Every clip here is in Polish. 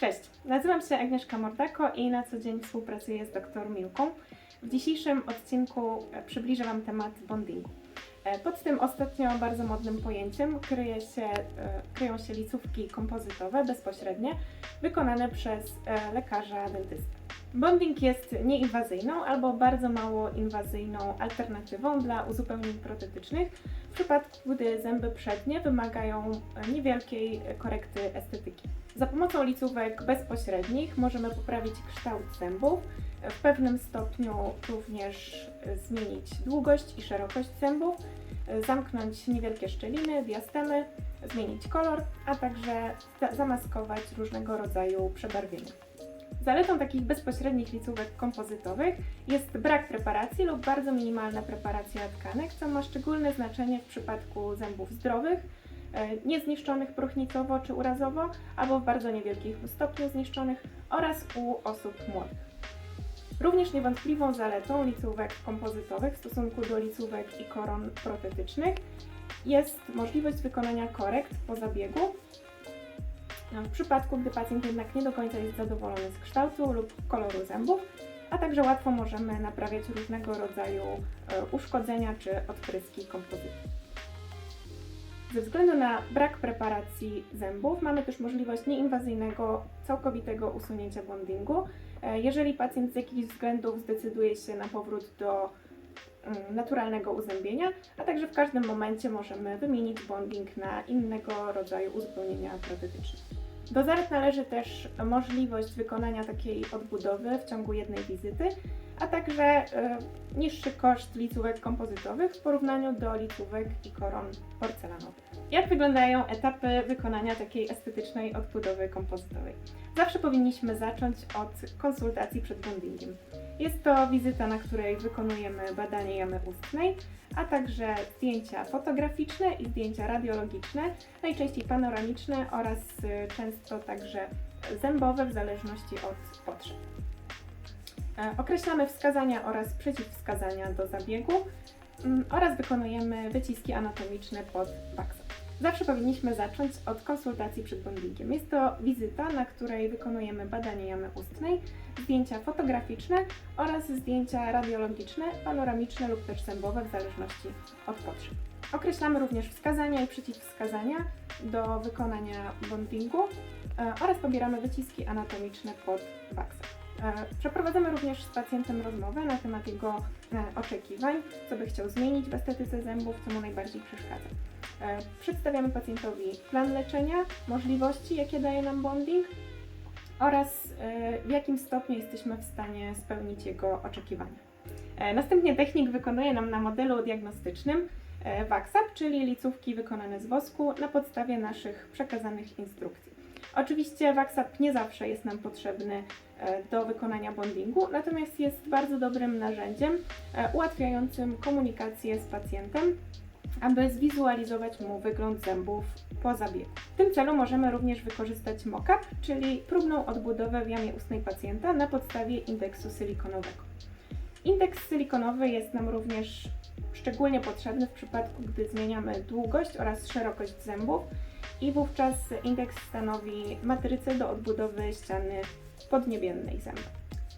Cześć, nazywam się Agnieszka Mordako i na co dzień współpracuję z dr Milką. W dzisiejszym odcinku e, przybliżę Wam temat bondingu. E, Pod tym ostatnio bardzo modnym pojęciem kryje się, e, kryją się licówki kompozytowe bezpośrednie, wykonane przez lekarza dentystę. Bonding jest nieinwazyjną albo bardzo mało inwazyjną alternatywą dla uzupełnień protetycznych w przypadku, gdy zęby przednie wymagają niewielkiej korekty estetyki. Za pomocą licówek bezpośrednich możemy poprawić kształt zębów, w pewnym stopniu również zmienić długość i szerokość zębów, zamknąć niewielkie szczeliny, diastemy, zmienić kolor, a także za- zamaskować różnego rodzaju przebarwienia. Zaletą takich bezpośrednich licówek kompozytowych jest brak preparacji lub bardzo minimalna preparacja tkanek, co ma szczególne znaczenie w przypadku zębów zdrowych, niezniszczonych próchnicowo czy urazowo, albo w bardzo niewielkim stopniu zniszczonych oraz u osób młodych. Również niewątpliwą zaletą licówek kompozytowych w stosunku do licówek i koron protetycznych jest możliwość wykonania korekt po zabiegu, no, w przypadku, gdy pacjent jednak nie do końca jest zadowolony z kształtu lub koloru zębów, a także łatwo możemy naprawiać różnego rodzaju e, uszkodzenia czy odpryski kompozytu. Ze względu na brak preparacji zębów mamy też możliwość nieinwazyjnego, całkowitego usunięcia bondingu. E, Jeżeli pacjent z jakichś względów zdecyduje się na powrót do mm, naturalnego uzębienia, a także w każdym momencie możemy wymienić bonding na innego rodzaju uzupełnienia protetyczne. Do zalet należy też możliwość wykonania takiej odbudowy w ciągu jednej wizyty, a także e, niższy koszt licówek kompozytowych w porównaniu do licówek i koron porcelanowych. Jak wyglądają etapy wykonania takiej estetycznej odbudowy kompozytowej? Zawsze powinniśmy zacząć od konsultacji przed bondingiem. Jest to wizyta, na której wykonujemy badanie jamy ustnej, a także zdjęcia fotograficzne i zdjęcia radiologiczne, najczęściej panoramiczne oraz y, często także zębowe w zależności od potrzeb. E, Określamy wskazania oraz przeciwwskazania do zabiegu mm, oraz wykonujemy wyciski anatomiczne pod waksa. Zawsze powinniśmy zacząć od konsultacji przed bondingiem. Jest to wizyta, na której wykonujemy badanie jamy ustnej, zdjęcia fotograficzne oraz zdjęcia radiologiczne, panoramiczne lub też zębowe w zależności od potrzeb. Określamy również wskazania i przeciwwskazania do wykonania bondingu e, oraz pobieramy wyciski anatomiczne pod waksem. E, Przeprowadzamy również z pacjentem rozmowę na temat jego e, oczekiwań, co by chciał zmienić w estetyce zębów, co mu najbardziej przeszkadza. E, Przedstawiamy pacjentowi plan leczenia, możliwości, jakie daje nam bonding oraz w jakim stopniu jesteśmy w stanie spełnić jego oczekiwania. Następnie technik wykonuje nam na modelu diagnostycznym WAXAP, czyli licówki wykonane z wosku na podstawie naszych przekazanych instrukcji. Oczywiście WAXAP nie zawsze jest nam potrzebny e, do wykonania bondingu, natomiast jest bardzo dobrym narzędziem e, ułatwiającym komunikację z pacjentem, aby zwizualizować mu wygląd zębów po zabiegu. W tym celu możemy również wykorzystać mock-up, czyli próbną odbudowę w jamie ustnej pacjenta na podstawie indeksu silikonowego. Indeks silikonowy jest nam również szczególnie potrzebny w przypadku, gdy zmieniamy długość oraz szerokość zębów i wówczas indeks stanowi matrycę do odbudowy ściany podniebiennej zęba.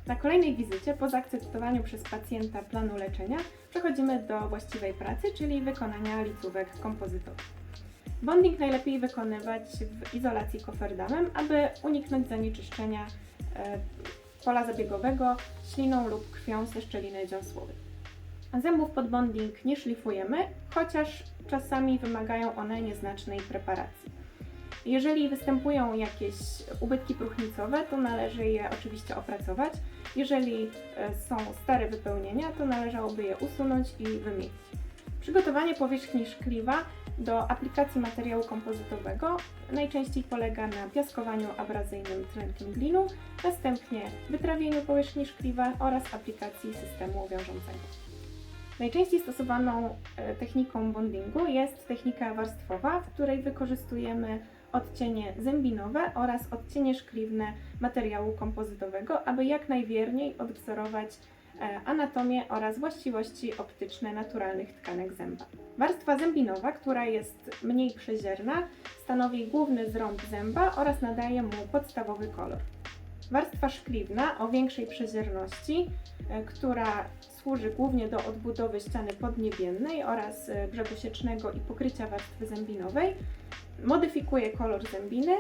Na kolejnej wizycie, po zaakceptowaniu przez pacjenta planu leczenia, przechodzimy do właściwej pracy, czyli wykonania licówek kompozytowych. Bonding najlepiej wykonywać w izolacji koferdamem, aby uniknąć zanieczyszczenia e, pola zabiegowego śliną lub krwią ze szczeliny dziąsłowej. Zębów pod bonding nie szlifujemy, chociaż czasami wymagają one nieznacznej preparacji. Jeżeli występują jakieś ubytki próchnicowe, to należy je oczywiście opracować. Jeżeli e, są stare wypełnienia, to należałoby je usunąć i wymienić. Przygotowanie powierzchni szkliwa do aplikacji materiału kompozytowego najczęściej polega na piaskowaniu abrazyjnym tlenkiem glinu, następnie wytrawieniu powierzchni szkliwa oraz aplikacji systemu wiążącego. Najczęściej stosowaną e, techniką bondingu jest technika warstwowa, w której wykorzystujemy odcienie zębinowe oraz odcienie szkliwne materiału kompozytowego, aby jak najwierniej odwzorować e, anatomię oraz właściwości optyczne naturalnych tkanek zęba. Warstwa zębinowa, która jest mniej przezierna, stanowi główny zrąb zęba oraz nadaje mu podstawowy kolor. Warstwa szkliwna o większej przezierności, e, która służy głównie do odbudowy ściany podniebiennej oraz e, brzegu siecznego i pokrycia warstwy zębinowej, modyfikuje kolor zębiny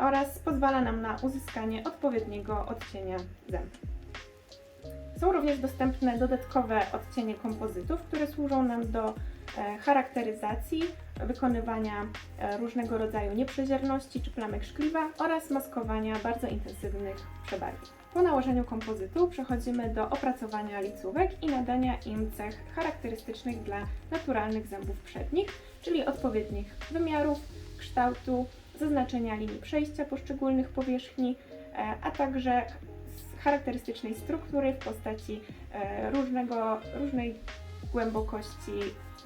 oraz pozwala nam na uzyskanie odpowiedniego odcienia zęba. Są również dostępne dodatkowe odcienie kompozytów, które służą nam do e, charakteryzacji, wykonywania e, różnego rodzaju nieprzezierności czy plamek szkliwa oraz maskowania bardzo intensywnych przebarwień. Po nałożeniu kompozytu przechodzimy do opracowania licówek i nadania im cech charakterystycznych dla naturalnych zębów przednich, czyli odpowiednich wymiarów, kształtu, zaznaczenia linii przejścia poszczególnych powierzchni, e, a także charakterystycznej struktury w postaci e, różnego, różnej głębokości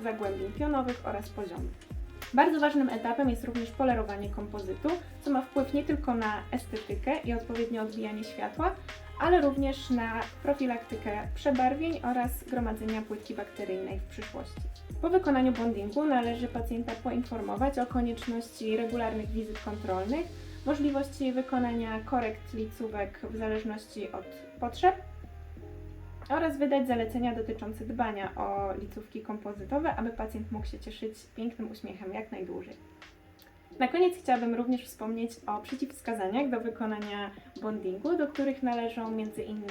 zagłębień pionowych oraz poziomów. Bardzo ważnym etapem jest również polerowanie kompozytu, co ma wpływ nie tylko na estetykę i odpowiednie odbijanie światła, ale również na profilaktykę przebarwień oraz gromadzenia płytki bakteryjnej w przyszłości. Po wykonaniu bondingu należy pacjenta poinformować o konieczności regularnych wizyt kontrolnych, możliwości wykonania korekt licówek w zależności od potrzeb oraz wydać zalecenia dotyczące dbania o licówki kompozytowe, aby pacjent mógł się cieszyć pięknym uśmiechem jak najdłużej. Na koniec chciałabym również wspomnieć o przeciwwskazaniach do wykonania bondingu, do których należą m.in.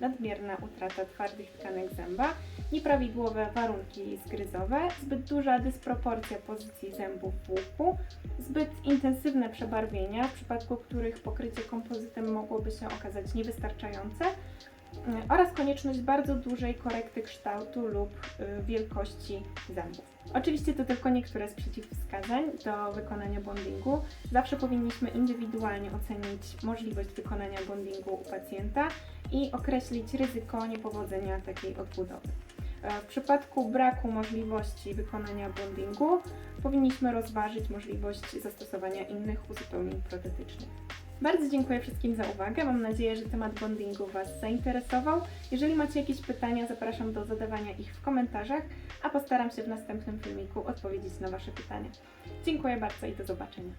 nadmierna utrata twardych tkanek zęba, nieprawidłowe warunki zgryzowe, zbyt duża dysproporcja pozycji zębów w łuku, zbyt intensywne przebarwienia, w przypadku których pokrycie kompozytem mogłoby się okazać niewystarczające, oraz konieczność bardzo dużej korekty kształtu lub y, wielkości zębów. Oczywiście to tylko niektóre z przeciwwskazań do wykonania bondingu. Zawsze powinniśmy indywidualnie ocenić możliwość wykonania bondingu u pacjenta i określić ryzyko niepowodzenia takiej odbudowy. E, W przypadku braku możliwości wykonania bondingu powinniśmy rozważyć możliwość zastosowania innych uzupełnień protetycznych. Bardzo dziękuję wszystkim za uwagę. Mam nadzieję, że temat bondingu Was zainteresował. Jeżeli macie jakieś pytania, zapraszam do zadawania ich w komentarzach, a postaram się w następnym filmiku odpowiedzieć na Wasze pytania. Dziękuję bardzo i do zobaczenia.